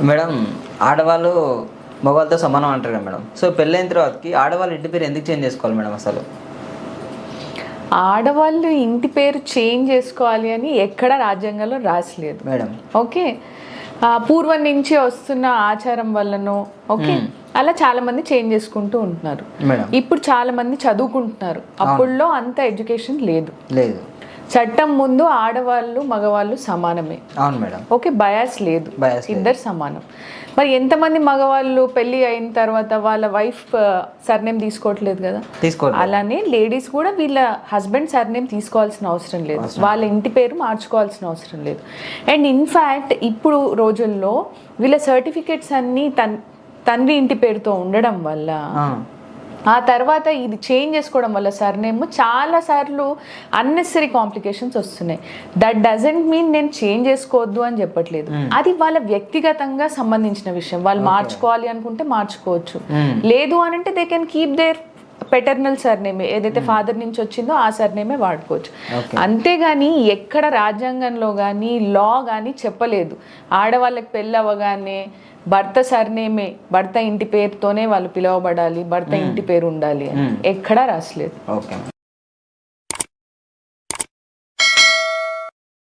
Madam ఆడవాళ్ళు మగవాళ్ళతో సమానం అంటారు మేడం. సో పెళ్ళైన తర్వాతకి ఆడవాళ్ళు ఇంటి పేరు ఎందుకు చేంజ్ చేసుకోవాలి మేడం అసలు? ఆడవాళ్ళు ఇంటి పేరు చేంజ్ చేసుకోవాలి అని ఎక్కడ రాజ్యాంగంలో రాసలేదు. మేడం. ఓకే? పూర్వం నుంచి వస్తున్న ఆచారం వల్లనో ఓకే? అలా చాలా మంది చేంజ్ చేసుకుంటూ ఉంటున్నారు. మేడం. ఇప్పుడు చాలా మంది చదువుకుంటున్నారు అప్పుడులో అంత ఎడ్యుకేషన్ లేదు. లేదు. చట్టం ముందు ఆడవాళ్ళు మగవాళ్ళు సమానమే. అవును మేడం. ఓకే బయాస్ లేదు. ఇద్దరు సమానం. మరి ఎంతమంది మగవాళ్ళు పెళ్ళి అయిన తర్వాత వాళ్ళ వైఫ్ సర్నేమ్ తీసుకోవట్లేదు కదా? తీసుకోండి అలానే లేడీస్ కూడా వీళ్ళ హస్బెండ్ సర్నేమ్ తీసుకోవాల్సిన అవసరం లేదు. వాళ్ళ ఇంటి పేరు మార్చుకోవాల్సిన అవసరం లేదు. అండ్ ఇన్ఫ్యాక్ట్ ఇప్పుడు రోజుల్లో వీళ్ళ సర్టిఫికెట్స్ అన్నీ తన్ తండ్రి ఇంటి పేరుతో ఉండడం వల్ల ఆ, తర్వాత ఇది చేంజ్ చేసుకోవడం వల్ల సర్నేమ్ చాలా సార్లు అన్నెసరీ కాంప్లికేషన్స్ వస్తున్నాయి. దట్ డజంట్ మీన్ నేను చేంజ్ చేసుకోవద్దు అని చెప్పట్లేదు. అది వాళ్ళ వ్యక్తిగతంగా సంబంధించిన విషయం. వాళ్ళు మార్చుకోవాలి అనుకుంటే మార్చుకోవచ్చు. Hmm. లేదు అని అంటే they can keep their paternal సర్నేమే ఏదైతే ఫాదర్ నుంచి వచ్చిందో ఆ సర్నేమే వాడుకోవచ్చు. అంతేగాని ఎక్కడ రాజ్యాంగంలో కానీ లా కానీ చెప్పలేదు. ఆడవాళ్ళకి పెళ్ళి అవ్వగానే భర్త సర్నేమే భర్త ఇంటి పేరుతోనే వాళ్ళు పిలువబడాలి భర్త ఇంటి పేరు ఉండాలి అని ఎక్కడా రాసలేదు. ఓకే